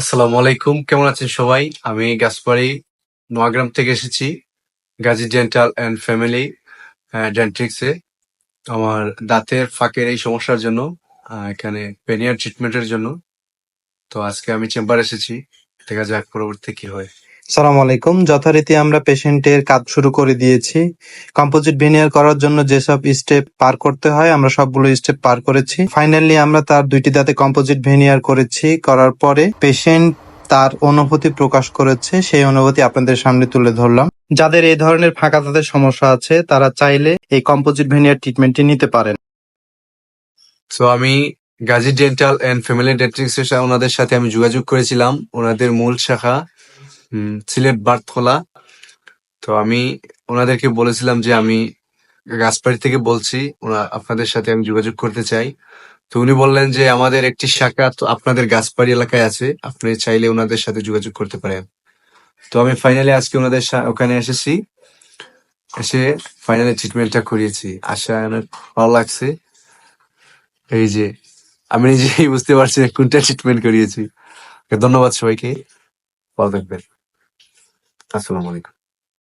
আসসালামু আলাইকুম। কেমন আছেন সবাই? আমি গাছপাড়ি নোয়াগ্রাম থেকে এসেছি, গাজী ডেন্টাল অ্যান্ড ফ্যামিলি ডেন্ট্রিক্সে আমার দাঁতের ফাঁকের এই সমস্যার জন্য এখানে পেনিয়ার ট্রিটমেন্টের জন্য। তো আজকে আমি চেম্বার এসেছি, দেখা যাক পরবর্তী কি হয়। সালাম আলাইকুম। যথারীতি আমরা পেশেন্টের কাজ শুরু করে দিয়েছি। কম্পোজিট ভেনিয়ার করার জন্য যেসব স্টেপ পার করতে হয়, আমরা সবগুলো স্টেপ পার করেছি। ফাইনালি আমরা তার দুইটি দাঁতে কম্পোজিট ভেনিয়ার করেছি। করার পরে পেশেন্ট তার অনুভূতি প্রকাশ করেছে। সেই অনুভূতি আপনাদের সামনে তুলে ধরলাম। যাদের এই ধরনের ফাঁকা দাঁতের সমস্যা আছে, তারা চাইলে এই কম্পোজিট ভেনিয়ার ট্রিটমেন্টটি নিতে পারেন। তো আমি Gazi dental and family Dentrix ওনাদের সাথে আমি যোগাযোগ করেছিলাম। ওনাদের মূল শাখা উম, সিলেট বার্থখোলা তো আমি ওনাদেরকে বলেছিলাম যে আমি গাছপাড়ি থেকে বলছি ওনা আপনাদের সাথে আমি যোগাযোগ করতে চাই। তো উনি বললেন যে আমাদের একটি শাখা তো আপনাদের গাছপাড়ি এলাকায় আছে আপনি চাইলে ওনাদের সাথে যোগাযোগ করতে পারেন। তো আমি ফাইনালি আজকে ওনাদের সা- ওখানে এসেছি এসে ফাইনালি ট্রিটমেন্টটা করিয়েছি। আশা অনেক ভালো লাগছে। এই যে আমি নিজেই বুঝতে পারছি কোনটা ট্রিটমেন্ট করিয়েছি। ধন্যবাদ সবাইকে। ভালো থাকবেন। আসসালামু আলাইকুম।